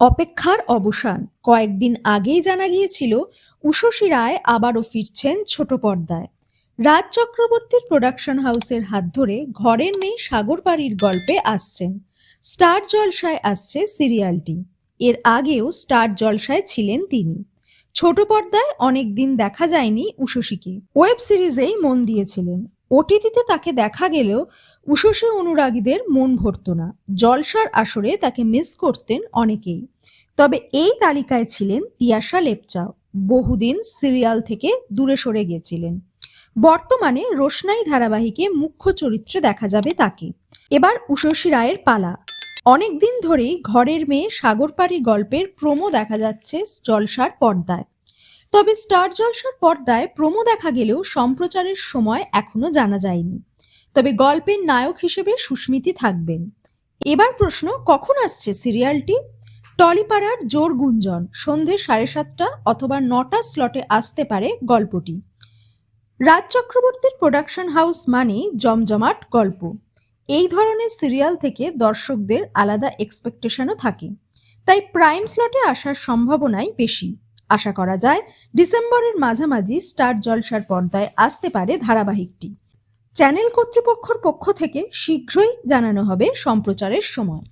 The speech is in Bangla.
অপেক্ষার অবসান। কয়েকদিন আগেই জানা গিয়েছিল, উষসী রায় আবারও ফিরছেন ছোট পর্দায়। রাজ চক্রবর্তীর প্রোডাকশন হাউসের হাত ধরে ঘরের মেয়ে সাগর বাড়ির গল্পে আসছেন। স্টার জলসায় আসছে সিরিয়ালটি। এর আগেও স্টার জলসায় ছিলেন তিনি। ছোট পর্দায় অনেক দিন দেখা যায়নি উষসীকে। ওয়েব সিরিজেই মন দিয়েছিলেন। ওটিটিতে তাকে দেখা গেলেও উষসী অনুরাগীদের মন ভরত না। জলসার আসরে তাকে মিস করতেন অনেকেই। তবে এই তালিকায় ছিলেন তিয়াশা লেপচাও বহুদিন সিরিয়াল থেকে দূরে সরে গিয়েছিলেন। বর্তমানে রোশনাই ধারাবাহিকে মুখ্য চরিত্রে দেখা যাবে তাকে। এবার উষসী রায়ের পালা। অনেকদিন ধরেই ঘরের মেয়ে সাগরপাড়ি গল্পের প্রোমো দেখা যাচ্ছে জলসার পর্দায়। তবে স্টার জলসার পর্দায় প্রোমো দেখা গেলেও সম্প্রচারের সময় এখনও জানা যায়নি। তবে গল্পের নায়ক হিসেবে সুস্মিতি থাকবেন। এবার প্রশ্ন, কখন আসছে সিরিয়ালটি? টলিপাড়ার জোর গুঞ্জন, সন্ধে সাড়ে সাতটা অথবা নটা স্লটে আসতে পারে গল্পটি। রাজ চক্রবর্তীর প্রোডাকশন হাউস মানেই জমজমাট গল্প। এই ধরনের সিরিয়াল থেকে দর্শকদের আলাদা এক্সপেকটেশনও থাকে। তাই প্রাইম স্লটে আসার সম্ভাবনাই বেশি। আশা করা যায় ডিসেম্বরের মাঝামাঝি স্টার জলসার পর্দায় আসতে পারে ধারাবাহিকটি। চ্যানেল কর্তৃপক্ষের পক্ষ থেকে শীঘ্রই জানানো হবে সম্প্রচারের সময়।